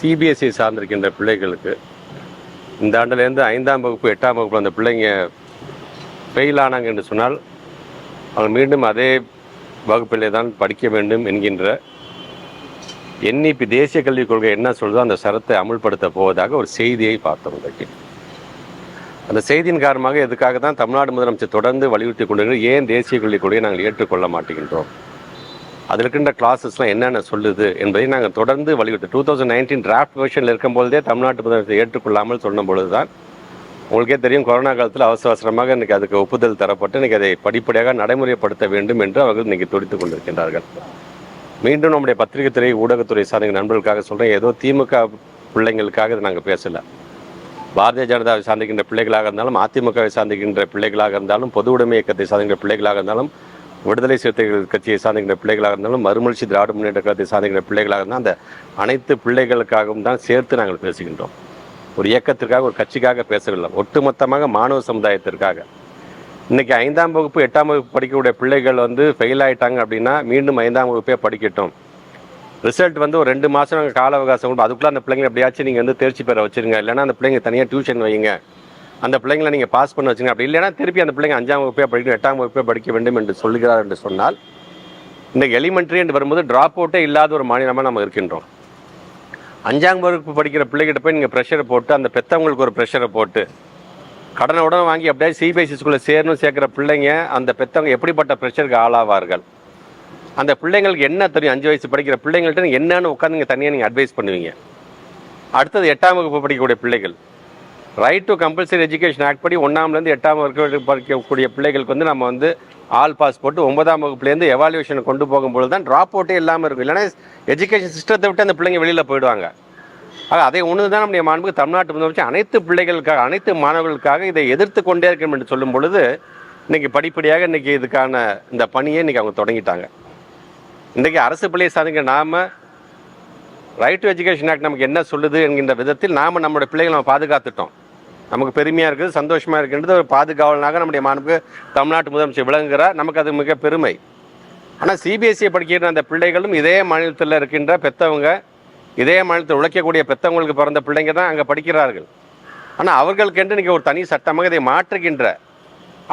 CBSE சார்ந்திருக்கின்ற பிள்ளைகளுக்கு இந்த ஆண்டுலேருந்து ஐந்தாம் வகுப்பு எட்டாம் வகுப்பு அந்த பிள்ளைங்க ஃபெயில் ஆனாங்க என்று சொன்னால் அவங்க மீண்டும் அதே வகுப்பிலே தான் படிக்க வேண்டும் என்கின்ற என்இபி தேசிய கல்விக் கொள்கை என்ன சொல்றதோ அந்த சரத்தை அமுல்படுத்த போவதாக ஒரு செய்தியை பார்த்தோம் இன்றைக்கு. அந்த செய்தியின் காரணமாக எதுக்காக தான் தமிழ்நாடு முதலமைச்சர் தொடர்ந்து வலியுறுத்தி கொண்டு ஏன் தேசிய கல்விக் கொள்கையை நாங்கள் ஏற்றுக்கொள்ள மாட்டேங்கின்றோம் அதில் இருக்கின்ற கிளாஸஸ்லாம் என்னென்ன சொல்லுது என்பதை நாங்கள் தொடர்ந்து வலியுறுத்தி. டூ தௌசண்ட் நைன்டீன் டிராஃப்ட் வெர்ஷனில் இருக்கும்போதே தமிழ்நாட்டு முதலமைச்சர் ஏற்றுக்கொள்ளாமல் சொன்ன பொழுது தான் உங்களுக்கே தெரியும் கொரோனா காலத்தில் அவசர அவசரமாக இன்றைக்கி அதுக்கு ஒப்புதல் தரப்பட்டு இன்றைக்கி அதை படிப்படியாக நடைமுறைப்படுத்த வேண்டும் என்று அவர்கள் இன்றைக்கி துடித்துக் கொண்டிருக்கின்றார்கள். மீண்டும் நம்முடைய பத்திரிகை துறை ஊடகத்துறை சார்ந்த நண்பர்களுக்காக சொல்கிறேன் ஏதோ திமுக பிள்ளைங்களுக்காக இதை நாங்கள் பேசலை. பாரதிய ஜனதாவை சார்ந்திருக்கின்ற பிள்ளைகளாக இருந்தாலும் அதிமுகவை சார்ந்திருக்கின்ற பிள்ளைகளாக இருந்தாலும் பொது உடைமை இயக்கத்தை சார்ந்திருக்கின்ற பிள்ளைகளாக இருந்தாலும் விடுதலை சிறுத்தைகள் கட்சியை சார்ந்திருக்கின்ற பிள்ளைகளாக இருந்தாலும் மறுமலர்ச்சி திராவிட முன்னேற்ற கழகத்தை சார்ந்திருக்கின்ற பிள்ளைகளாக இருந்தால் அந்த அனைத்து பிள்ளைகளுக்காகவும் தான் சேர்த்து நாங்கள் பேசுகின்றோம். ஒரு இயக்கத்திற்காக ஒரு கட்சிக்காக பேசவில்லை ஒட்டுமொத்தமாக மாணவ சமுதாயத்திற்காக. இன்றைக்கி ஐந்தாம் வகுப்பு எட்டாம் வகுப்பு படிக்கக்கூடிய பிள்ளைகள் வந்து ஃபெயில் ஆயிட்டாங்க அப்படின்னா மீண்டும் ஐந்தாம் வகுப்பே படிக்கட்டும். ரிசல்ட் வந்து ஒரு ரெண்டு மாதம் நாங்கள் கால அவகாசம் கொடுப்போம். அதுக்குள்ளே அந்த பிள்ளைங்க எப்படியாச்சும் நீங்கள் வந்து தேர்ச்சி பெற வச்சிருங்க. இல்லைன்னா அந்த பிள்ளைங்க தனியாக டியூஷன் வைங்க. அந்த பிள்ளைங்களை நீங்கள் பாஸ் பண்ண வச்சுங்க. அப்படி இல்லைன்னா திருப்பி அந்த பிள்ளைங்க அஞ்சாம் வகுப்பே படிக்கணும் எட்டாம் வகுப்பே படிக்க வேண்டும் என்று சொல்கிறார் என்று சொன்னால் இந்த எலிமெண்ட்ரி என்று வரும்போது ட்ராப் அவுட்டே இல்லாத ஒரு மாநிலமாக நம்ம இருக்கின்றோம். அஞ்சாம் வகுப்பு படிக்கிற பிள்ளைகிட்ட போய் நீங்கள் ப்ரெஷரை போட்டு அந்த பெற்றவங்களுக்கு ஒரு ப்ரெஷரை போட்டு கடனை உடனே வாங்கி அப்படியே சிபிஎஸ்சி ஸ்கூலில் சேரணும் சேர்க்குற பிள்ளைங்க அந்த பெற்றவங்க எப்படிப்பட்ட ப்ரெஷருக்கு ஆளாவார்கள்? அந்த பிள்ளைங்களுக்கு என்ன தெரியும்? அஞ்சு வயசு படிக்கிற பிள்ளைங்கள்ட்ட என்னன்னு உட்காந்து நீங்கள் தனியாக நீங்கள் அட்வைஸ் பண்ணுவீங்க. அடுத்தது எட்டாம் வகுப்பு படிக்கக்கூடிய பிள்ளைகள் right to compulsory education act படி ஒன்றாம்லேருந்து எட்டாம் வகுப்பு படிக்கக்கூடிய பிள்ளைகளுக்கு வந்து நம்ம வந்து ஆல் பாஸ் போட்டு ஒன்பதாம் வகுப்புலேருந்து எவாலுவேஷனை கொண்டு போகும்போது தான் ட்ராப் அவுட்டே இல்லாமல் இருக்கும். இல்லைன்னா எஜுகேஷன் சிஸ்டத்தை விட்டு அந்த பிள்ளைங்க வெளியில் போயிடுவாங்க. ஆக அதை ஒன்று தான் நம்முடைய மாண்புக்கு தமிழ்நாட்டு முதலமைச்சர் அனைத்து பிள்ளைகளுக்காக அனைத்து மாணவர்களுக்காக இதை எதிர்த்து கொண்டே இருக்கணும் என்று சொல்லும் பொழுது இன்றைக்கி படிப்படியாக இன்றைக்கி இதுக்கான இந்த பணியை இன்றைக்கி அவங்க தொடங்கிட்டாங்க. இன்றைக்கு அரசு பள்ளியை சாதிங்க நாம் ரைட் டு எஜுகேஷன் ஆக்ட் நமக்கு என்ன சொல்லுது என்கின்ற விதத்தில் நாம் நம்மளுடைய பிள்ளைகளை நம்ம பாதுகாத்துட்டோம். நமக்கு பெருமையாக இருக்குது சந்தோஷமாக இருக்கின்றது ஒரு பாதுகாவலனாக நம்முடைய மாண்புக்கு தமிழ்நாட்டு முதலமைச்சர் விளங்குகிறார். நமக்கு அது மிக பெருமை. ஆனால் சிபிஎஸ்சியை படிக்கிற அந்த பிள்ளைகளும் இதே மாநிலத்தில் இருக்கின்ற பெற்றவங்க இதே மாநிலத்தில் உழைக்கக்கூடிய பெற்றவங்களுக்கு பிறந்த பிள்ளைங்க தான் அங்கே படிக்கிறார்கள். ஆனால் அவர்களுக்கென்று இன்றைக்கி ஒரு தனி சட்டமாக இதை மாற்றுகின்ற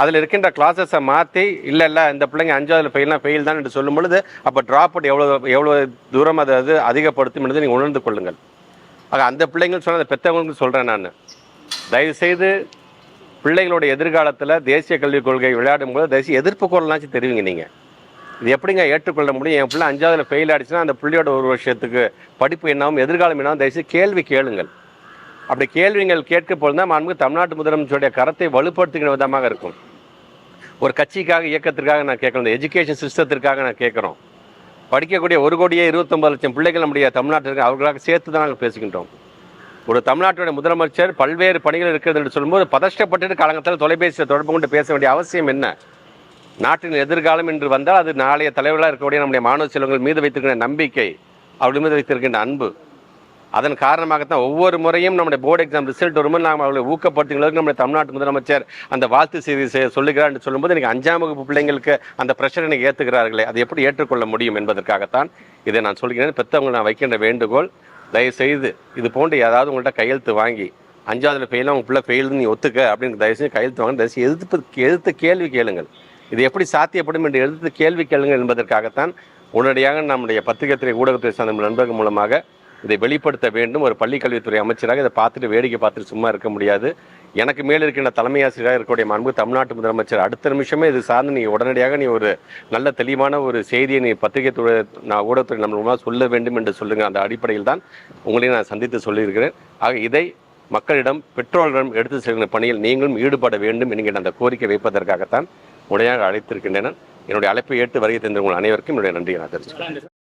அதில் இருக்கின்ற கிளாஸஸை மாற்றி இல்லை இல்லை இந்த பிள்ளைங்க அஞ்சாவது ஃபெயில்னா ஃபெயில் தான் என்று சொல்லும் பொழுது அப்போ ட்ராப் அவுட் எவ்வளோ எவ்வளோ தூரம் அதை அது அதிகப்படுத்தும் என்று நீங்கள் உணர்ந்து கொள்ளுங்கள். ஆக அந்த பிள்ளைங்கள் சொன்ன அந்த பெற்றவங்களுக்கு சொல்கிறேன் நான். தயவுசெய்து பிள்ளைகளோட எதிர்காலத்தில் தேசிய கல்விக் கொள்கை விளையாடும் போது தயவுசெய்து எதிர்ப்பு குரல்னாச்சும் தெரிவிங்க நீங்கள் இது எப்படிங்க ஏற்றுக்கொள்ள முடியும்? என் பிள்ளை அஞ்சாவதுல ஃபெயில் ஆகிடுச்சுன்னா அந்த பிள்ளையோட ஒரு வருஷத்துக்கு படிப்பு என்னாவும் எதிர்காலம் என்னாவும் தயவுசெய்து கேள்வி கேளுங்கள். அப்படி கேள்விகள் கேட்க பொழுது தான் மாண்புமிகு தமிழ்நாட்டு முதலமைச்சருடைய கரத்தை வலுப்படுத்துகிற விதமாக இருக்கும். ஒரு கட்சிக்காக இயக்கத்திற்காக நான் கேட்கணும் எஜுகேஷன் சிஸ்டத்திற்காக நான் கேட்குறோம். படிக்கக்கூடிய ஒரு கோடியே இருபத்தொம்பது லட்சம் பிள்ளைகள் நம்முடைய தமிழ்நாட்டிற்கு அவர்களாக சேர்த்து தான் நாங்கள் பேசுகின்றோம். ஒரு தமிழ்நாட்டுடைய முதலமைச்சர் பல்வேறு பணிகள் இருக்கிறது என்று சொல்லும்போது பதஷ்டப்பட்டு காலங்கத்தில் தொலைபேசியில் தொடர்பு கொண்டு பேச வேண்டிய அவசியம் என்ன? நாட்டின் எதிர்காலம் என்று வந்தால் அது நாளைய தலைவர்களாக இருக்கக்கூடிய நம்முடைய மாணவ செல்வங்கள் மீது வைத்திருக்கின்ற நம்பிக்கை அவர்கள் மீது வைத்திருக்கின்ற அன்பு. அதன் காரணமாகத்தான் ஒவ்வொரு முறையும் நம்முடைய போர்டு எக்ஸாம் ரிசல்ட் வரும்போது நாம் அவர்களை ஊக்கப்படுத்துங்களுக்கு நம்முடைய தமிழ்நாட்டு முதலமைச்சர் அந்த வாழ்த்து செய்தி சொல்லுகிறார் என்று சொல்லும்போது எனக்கு அஞ்சாம் வகுப்பு பிள்ளைங்களுக்கு அந்த ப்ரெஷரை எனக்கு ஏற்றுகிறார்களே அதை எப்படி ஏற்றுக்கொள்ள முடியும் என்பதற்காகத்தான் இதை நான் சொல்கிறேன். பெற்றவங்க நான் வைக்கின்ற வேண்டுகோள். தயவு செய்து இது போன்று ஏதாவது உங்கள்கிட்ட கையெழுத்து வாங்கி அஞ்சாவதுல ஃபெயிலாக உங்கள் பிள்ளை ஃபெயில்னு நீ ஒத்துக்க அப்படின்னு தயவு செய்து கையெழுத்து வாங்க. தயவு எழுத்து எதிர்ப்பு எதிர்த்து கேள்வி கேளுங்கள். இது எப்படி சாத்தியப்படும் என்று எதிர்த்து கேள்வி கேளுங்கள் என்பதற்காகத்தான் உடனடியாக நம்முடைய பத்திரிகைத்துறை ஊடகத்துறை சார்ந்த நண்பர்கள் மூலமாக இதை வெளிப்படுத்த வேண்டும். ஒரு பள்ளிக்கல்வித்துறை அமைச்சராக இதை பார்த்துட்டு வேடிக்கை பார்த்துட்டு சும்மா இருக்க முடியாது. எனக்கு மேல் இருக்கின்ற தலைமை ஆசிரியராக இருக்கக்கூடிய மாண்பு தமிழ்நாட்டு முதலமைச்சர் அடுத்த நிமிஷமே இது சார்ந்து நீ உடனடியாக நீ ஒரு நல்ல தெளிவான ஒரு செய்தியை நீ பத்திரிகை துறை நான் ஊடகத்துறை நம்ம மூலமாக சொல்ல வேண்டும் என்று சொல்லுங்க. அந்த அடிப்படையில் தான் உங்களையும் நான் சந்தித்து சொல்லியிருக்கிறேன். ஆக இதை மக்களிடம் பெற்றோர்களிடம் எடுத்து செல்கிற பணியில் நீங்களும் ஈடுபட வேண்டும் என்கிற அந்த கோரிக்கை வைப்பதற்காகத்தான் உடையாக அழைத்திருக்கின்றன என்னுடைய அழைப்பை ஏற்று வருகை தந்த உங்கள் அனைவருக்கும் என்னுடைய நன்றியை நான் தெரிவிச்சுக்கிறேன்.